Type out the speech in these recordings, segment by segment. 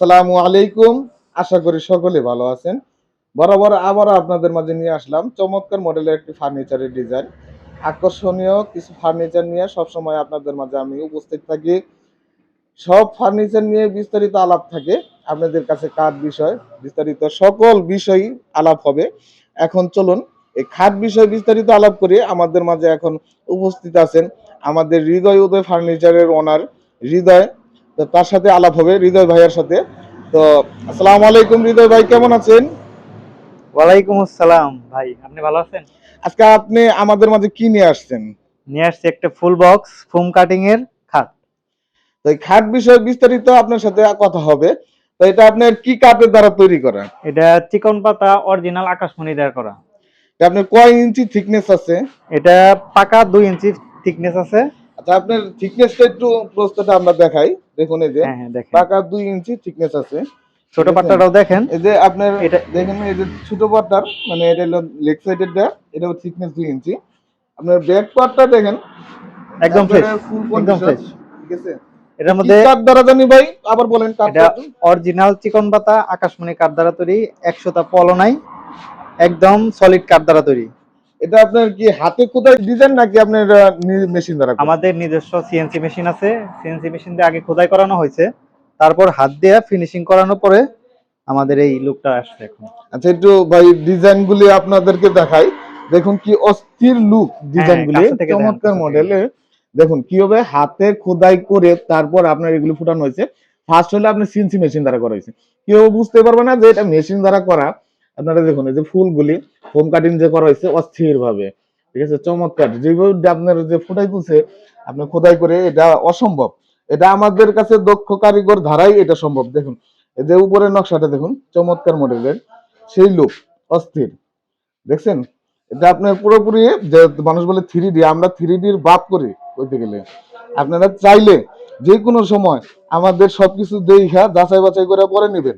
আসসালামু আলাইকুম। আশা করি সকলে ভালো আছেন। বরাবর আবারও আপনাদের মাঝে নিয়ে আসলাম চমৎকার মডেলের একটি ফার্নিচারের ডিজাইন। আকর্ষণীয় কিছু ফার্নিচার নিয়ে সবসময় আপনাদের মাঝে আমি উপস্থিত থাকি। সব ফার্নিচার নিয়ে বিস্তারিত আলাপ থাকে। আপনাদের কাছে কাঠ বিষয়, বিস্তারিত সকল বিষয়ই আলাপ হবে। এখন চলুন, এই খাট বিষয় বিস্তারিত আলাপ করে আমাদের মাঝে এখন উপস্থিত আছেন আমাদের হৃদয় উদয় ফার্নিচারের ওনার, হৃদয় তো তার সাথে আলাপ হবে হৃদয় ভাইয়ের সাথে। তো আসসালামু আলাইকুম হৃদয় ভাই কেমন আছেন? ওয়ালাইকুম আসসালাম ভাই আপনি ভালো আছেন? আজকে আপনি আমাদের মাঝে কি নিয়ে আসছেন? নিয়ে আসছি একটা ফুল বক্স ফোম কাটিং এর খাট। তো এই খাট বিষয়ে বিস্তারিত আপনার সাথে কথা হবে। তো এটা আপনার কি কাঠের দ্বারা তৈরি করা এটা চিকন পাতা অরিজিনাল আকাশমণি দেওয়ার করা। এটা আপনার কয় ইঞ্চি থিকনেস আছে? এটা পাকা দুই ইঞ্চি থিকনেস আছে। আচ্ছা আপনার থিকনেসটা একটু প্রস্তটা আমরা দেখাই। দেখুন এই যে হ্যাঁ হ্যাঁ পাকা দুই ইঞ্চি থিকনেস আছে। ছোট পাতাটাও দেখেন। এই যে আপনার এটা- দেখেন এই যে ছোট পার্টটার মানে এটা হলো লেগ সাইডের দেয়া এটা থিকনেস দুই ইঞ্চি আপনার ব্যাক পার্টটা দেখেন। একদম ফ্রেশ একদম ফ্রেশ ঠিক আছে? এটার মধ্যে কাঠ দ্বারা জানি ভাই? আবার বলেন এটা অরিজিনাল চিকন পাতা আকাশমণি কাঠ দ্বারা তৈরি একশোটা পলো নাই একদম সলিড কাঠ দ্বারা তৈরি। এটা আপনার কি হাতে কোথায় ডিজাইন নাকি আপনার মেশিন দ্বারা আমাদের নিজস্ব সিএনসি মেশিন আছে। সিএনসি মেশিন দিয়ে আগে খোদাই করানো হয়েছে। তারপর হাত দিয়ে ফিনিশিং করানোর পরে আমাদের এই লুকটা আসছে এখন। আচ্ছা একটু ভাই ডিজাইন গুলি আপনাদেরকে দেখাই। দেখুন কি অস্থির লুক ডিজাইন গুলি চমৎকার। মডেলের দেখুন। কীভাবে হাতে খোদাই করে তারপর আপনার এগুলো ফুটানো হয়েছে। ফার্স্ট হলে আপনি সিএনসি মেশিন দ্বারা করা হয়েছে। কেউ বুঝতে পারবে না যে এটা মেশিন দ্বারা করা। আপনারা দেখুন এই যে ফুলগুলি। ফোম কাটিং যে করা হয়েছে অস্থির ভাবে ঠিক আছে? চমৎকার। যেভাবে আপনার যে ফুটাই তুলছে, আপনি খোদাই করে এটা অসম্ভব। এটা আমাদের কাছে দক্ষ কারিগর ধারাই এটা সম্ভব। দেখুন, এই যে উপরের নকশাটা দেখুন, চমৎকার মডেলের। সেই লোক অস্থির। দেখছেন? এটা আপনার পুরোপুরি যে মানুষ বলে থ্রি ডি আমরা থ্রি ডির বাপ করি কইতে গেলে। আপনারা চাইলে যে কোনো সময় আমাদের সবকিছু দেখা যাচাই বাছাই করে পরে নেবেন।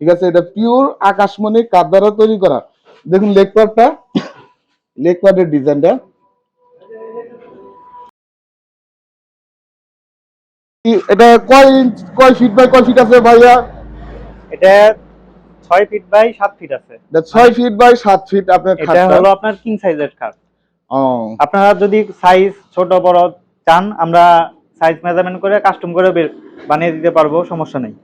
ঠিক আছে? এটা পিওর আকাশমণি কাঠ দ্বারা তৈরি করা। দেখুন লেগ পার্টটা লেগ পার্টের ডিজাইনটা এটা কয় ইঞ্চ কয় ফিট বাই কয় ফিট আছে ভাইয়া? এটা ছয় ফিট বাই সাত ফিট আছে। এটা ছয় ফিট বাই সাত ফিট আপনার এটা হলো আপনার কিং সাইজের খাট। ও। আপনারা যদি সাইজ ছোট বড় চান আমরা সাইজ মেজারমেন্ট করে কাস্টম করে বানিয়ে দিতে পারব সমস্যা নেই।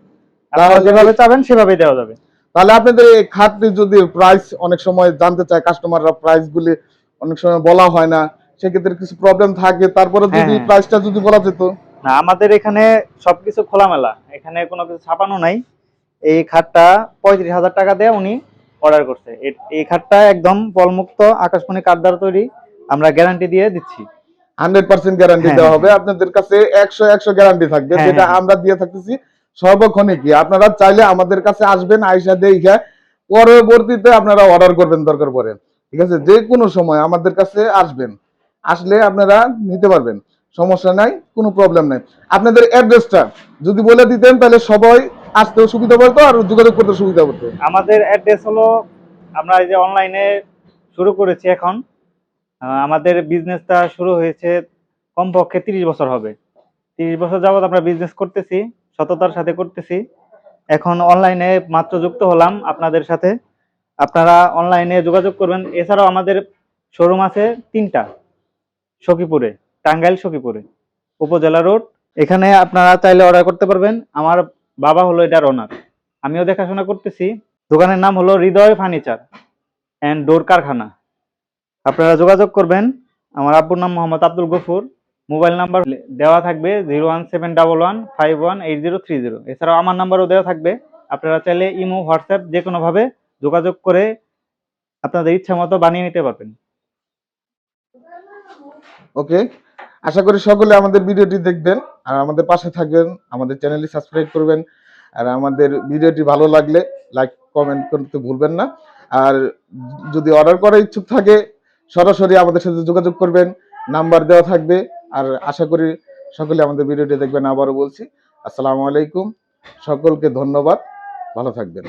আপনারা যেভাবে চাবেন সেভাবে দেওয়া যাবে। তাহলে আপনাদের এই খাটটি যদি প্রাইস অনেক সময় জানতে চায় কাস্টমাররা প্রাইস গুলি অনেক সময় বলা হয় না সেক্ষেত্রে কিছু প্রবলেম থাকে তারপরে যদি হ্যাঁ, হ্যাঁ। প্রাইসটা যদি বলা যেত? না আমাদের এখানে সবকিছু খোলামেলা। এখানে কোনো কিছু ছাপানো নাই। এই খাটটা পঁয়ত্রিশ হাজার টাকা দিয়ে উনি অর্ডার করছে। এই খাটটা একদম পলমুক্ত আকাশমণি কাঠ দ্বারা তৈরি। আমরা গ্যারান্টি দিয়ে দিচ্ছি। হান্ড্রেড পার্সেন্ট গ্যারান্টি হ্যাঁ, দেওয়া হ্যাঁ। হবে। আপনাদের কাছে একশো একশো গ্যারান্টি থাকবে হ্যাঁ, যেটা হ্যাঁ। আমরা দিয়ে থাকতেছি। সর্বক্ষণিকই আপনারা চাইলে আমাদের কাছে আসবেন, আইসা দেখে পরবর্তীতে আপনারা অর্ডার করবেন দরকার পড়ে। ঠিক আছে? যে কোনো সময় আমাদের কাছে আসবেন। আসলে আপনারা নিতে পারবেন। সমস্যা নাই, কোনো প্রবলেম নাই। আপনাদের অ্যাড্রেসটা যদি বলে দিতেন, তাহলে সবাই আসতেও সুবিধা পড়তো আর যোগাযোগ করতে সুবিধা পড়তো আমাদের অ্যাড্রেস হলো, আমরা এই যে অনলাইনে শুরু করেছি এখন। আমাদের বিজনেসটা শুরু হয়েছে কমপক্ষে তিরিশ বছর হবে। তিরিশ বছর যাবত আমরা বিজনেস করতেছি। সততার সাথে করতেছি। এখন অনলাইনে মাত্র যুক্ত হলাম আপনাদের সাথে। আপনারা অনলাইনে যোগাযোগ করবেন। এছাড়াও আমাদের শোরুম আছে তিনটা। সখীপুরে, টাঙ্গাইল সখীপুরে, উপজেলা রোড। এখানে আপনারা চাইলে অর্ডার করতে পারবেন। আমার বাবা হলো এটার ওনার আমিও দেখাশোনা করতেছি। দোকানের নাম হলো হৃদয় ফার্নিচার অ্যান্ড ডোর কারখানা। আপনারা যোগাযোগ করবেন। আমার আব্বুর নাম মোহাম্মদ আব্দুল গফুর। মোবাইল নাম্বার দেওয়া থাকবে zero one seven double one five one eight zero three zero. এছাড়াও আমার নাম্বারও দেওয়া থাকবে। আপনারা চাইলে ইমো, হোয়াটসঅ্যাপ যে কোনোভাবে যোগাযোগ করে আপনাদের ইচ্ছা মতো বানিয়ে নিতে পারবেন। ওকে, আশা করি সকলে আমাদের ভিডিওটি দেখবেন। আর আমাদের পাশে থাকবেন, আমাদের চ্যানেলটি সাবস্ক্রাইব করবেন। আর আমাদের ভিডিওটি ভালো লাগলে লাইক, কমেন্ট করতে ভুলবেন না। আর যদি অর্ডার করার ইচ্ছুক থাকে, সরাসরি আমাদের সাথে যোগাযোগ করবেন। নাম্বার দেওয়া থাকবে আর আশা করি সকলে আমাদের ভিডিওটি দেখবেন, আবারও বলছি, আসসালামু আলাইকুম, সকলকে ধন্যবাদ, ভালো থাকবেন।